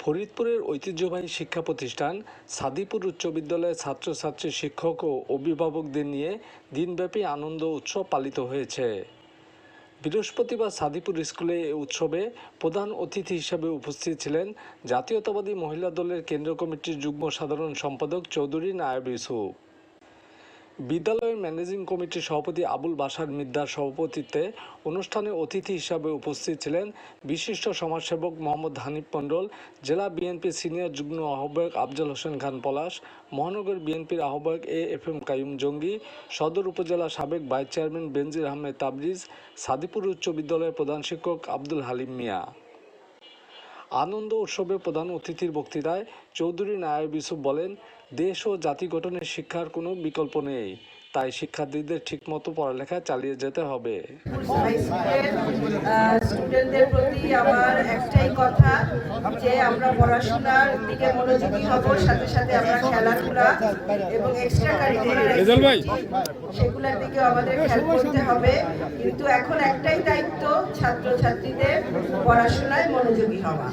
ফরিদপুরের ঐতিহ্যবাহী শিক্ষা প্রতিষ্ঠান সাদিপুর উচ্চ বিদ্যালয়ের ছাত্রছাত্রী শিক্ষক ও অভিভাবকদের নিয়ে দিনব্যাপী আনন্দ উৎসব পালিত হয়েছে। বৃহস্পতিবার সাদিপুর স্কুলে এ উৎসবে প্রধান অতিথি হিসেবে উপস্থিত ছিলেন জাতীয়তাবাদী মহিলা দলের কেন্দ্রীয় কমিটির যুগ্ম সাধারণ সম্পাদক চৌধুরী নায়ব ইউসুফ। বিদ্যালয়ের ম্যানেজিং কমিটির সভাপতি আবুল বাসার মিদ্দার সভাপতিত্বে অনুষ্ঠানে অতিথি হিসাবে উপস্থিত ছিলেন বিশিষ্ট সমাজসেবক মোহাম্মদ হানিফ মণ্ডল, জেলা বিএনপির সিনিয়র যুগ্ম আহ্বায়ক আফজল হোসেন খান পলাশ, মহানগর বিএনপির আহ্বায়ক এ এফ এম কাইম জঙ্গি, সদর উপজেলা সাবেক ভাইস চেয়ারম্যান বেনজির আহমেদ তাবরিজ, সাদিপুর উচ্চ বিদ্যালয়ের প্রধান শিক্ষক আব্দুল হালিম মিয়া। আনন্দ উৎসবে প্রধান অতিথির বক্তৃতায় চৌধুরী নায়েব ইউসুফ বলেন দেশ ও জাতি গঠনের শিক্ষার কোনো বিকল্প নেই তাই শিক্ষার্থীদের ঠিকমতো পড়ালেখা চালিয়ে যেতে হবে। স্টুডেন্টদের প্রতি আমার একটাই কথা যে আমরা পড়াশোনার দিকে মনোযোগী হব সাথে সাথে আমরা খেলাধুলা এবং এক্সট্রা কারিকুলার সেগুলোর দিকেও আমাদের খেয়াল করতে হবে। কিন্তু এখন একটাই দায়িত্ব পড়াশোনায় মনোযোগী হওয়া।